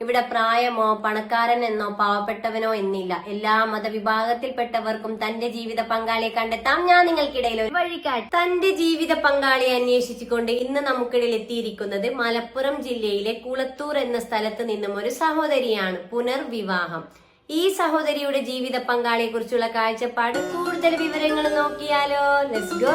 ഇവിടെ പ്രായമോ പണക്കാരൻ എന്നോ പാവപ്പെട്ടവനോ എന്നില്ല. എല്ലാ മതവിഭാഗത്തിൽപ്പെട്ടവർക്കും തന്റെ ജീവിത പങ്കാളിയെ കണ്ടെത്താം. ഞാൻ നിങ്ങൾക്കിടയിൽ ഒരു വഴികാട്ടി. തന്റെ ജീവിത പങ്കാളിയെ അന്വേഷിച്ചുകൊണ്ട് ഇന്ന് നമുക്കിടയിൽ എത്തിയിരിക്കുന്നത് മലപ്പുറം ജില്ലയിലെ കുളത്തൂർ എന്ന സ്ഥലത്ത് നിന്നും ഒരു സഹോദരിയാണ് പുനർവിവാഹം. ഈ സഹോദരിയുടെ ജീവിത പങ്കാളിയെ കുറിച്ചുള്ള കാഴ്ചപ്പാട് കൂടുതൽ വിവരങ്ങൾ നോക്കിയാലോ. ലെറ്റ്സ് ഗോ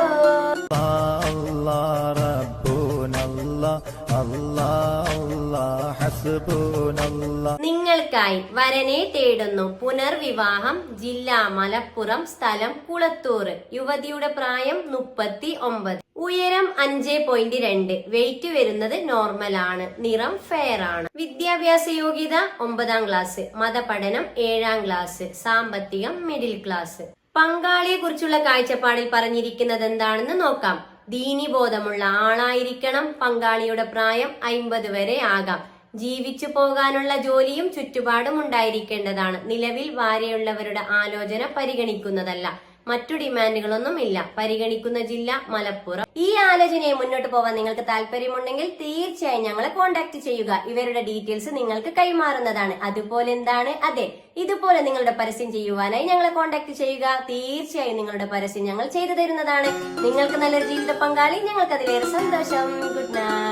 നിങ്ങൾക്കായി വരനെ തേടുന്നു പുനർവിവാഹം ജില്ല മലപ്പുറം സ്ഥലം കുളത്തൂർ. യുവതിയുടെ പ്രായം മുപ്പത്തി ഒമ്പത് ഉയരം അഞ്ച് പോയിന്റ് രണ്ട്. വെയിറ്റ് വരുന്നത് നോർമൽ ആണ്. നിറം ഫെയർ ആണ്. വിദ്യാഭ്യാസ യോഗ്യത ഒമ്പതാം ക്ലാസ് മതപഠനം ഏഴാം ക്ലാസ് സാമ്പത്തികം മിഡിൽ ക്ലാസ് പങ്കാളിയെ കുറിച്ചുള്ള കാഴ്ചപ്പാടിൽ പറഞ്ഞിരിക്കുന്നത് എന്താണെന്ന് നോക്കാം. ദീനിബോധമുള്ള ആളായിരിക്കണം പങ്കാളിയുടെ പ്രായം അയിമ്പത് വരെ ആകാം. ജീവിച്ചു പോകാനുള്ള ജോലിയും ചുറ്റുപാടും ഉണ്ടായിരിക്കേണ്ടതാണ്. നിലവിൽ വാരെയുള്ളവരുടെ ആലോചന പരിഗണിക്കുന്നതല്ല. മറ്റു ഡിമാൻഡുകളൊന്നും ഇല്ല. പരിഗണിക്കുന്ന ജില്ല മലപ്പുറം. ഈ ആലോചനയെ മുന്നോട്ട് പോവാൻ നിങ്ങൾക്ക് താല്പര്യമുണ്ടെങ്കിൽ തീർച്ചയായും ഞങ്ങളെ കോൺടാക്ട് ചെയ്യുക. ഇവരുടെ ഡീറ്റെയിൽസ് നിങ്ങൾക്ക് കൈമാറുന്നതാണ്. അതുപോലെ എന്താണ്? അതെ ഇതുപോലെ നിങ്ങളുടെ പരസ്യം ചെയ്യുവാനായി ഞങ്ങളെ കോൺടാക്ട് ചെയ്യുക. തീർച്ചയായും നിങ്ങളുടെ പരസ്യം ഞങ്ങൾ ചെയ്തു തരുന്നതാണ്. നിങ്ങൾക്ക് നല്ലൊരു ജീവിത പങ്കാളി. ഞങ്ങൾക്ക് അതിലേറെ സന്തോഷം. Good night